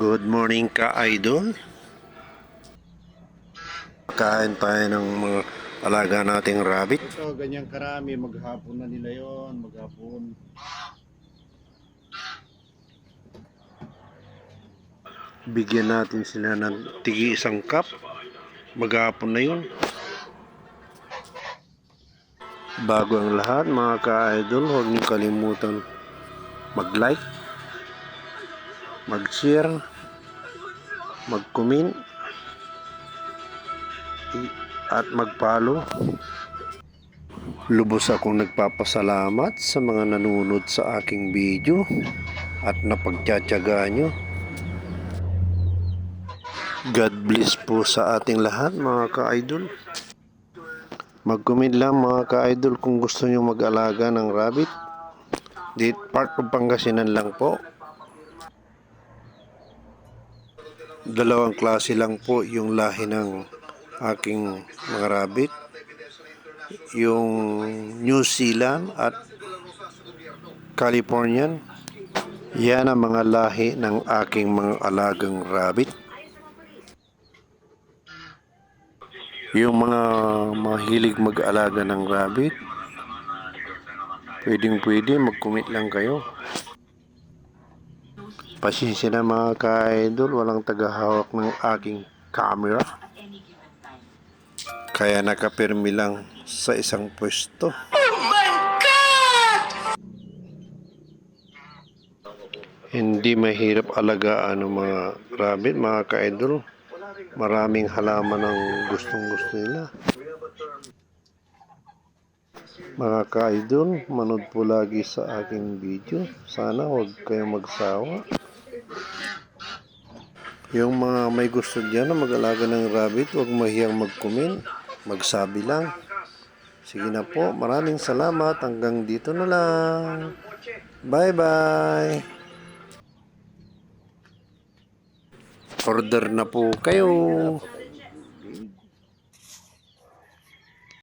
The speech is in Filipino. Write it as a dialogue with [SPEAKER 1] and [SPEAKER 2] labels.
[SPEAKER 1] Good morning ka idol. Kain tayo ng mga alaga nating rabbit.
[SPEAKER 2] Ito, ganyan karami, maghapon na nila yon maghapon.
[SPEAKER 1] Bigyan natin sila ng tigi isang cup. Maghapon na yun. Bago ang lahat mga ka-idol, huwag niyo kalimutan mag-like, mag-share, mag-comment, at mag-follow. Lubos akong nagpapasalamat sa mga nanonood sa aking video at napagtsatsaga nyo. God bless po sa ating lahat mga ka-idol. Mag-comment lang mga ka-idol kung gusto nyo mag-alaga ng rabbit. Di part of Pangasinan lang po. Dalawang klase lang po yung lahi ng aking mga rabbit. Yung New Zealand at Californian. Yan ang mga lahi ng aking mga alagang rabbit. Yung mga mahilig mag-alaga ng rabbit, pwedeng pwede mag-commit lang kayo. Pasensya na mga ka-idol, walang tagahawak ng aking camera. Kaya nakapirmi lang sa isang pwesto. Hindi mahirap alagaan ng mga rabbit, mga ka-idol. Maraming halaman ang gustong gusto nila. Mga ka-idol, manood po lagi sa aking video. Sana huwag kayong magsawa. Yung mga may gusto dyan na mag-alaga ng rabbit, huwag mahiyang mag-comment. Magsabi lang. Sige na po, maraming salamat. Hanggang dito na lang. Bye-bye. Order na po kayo.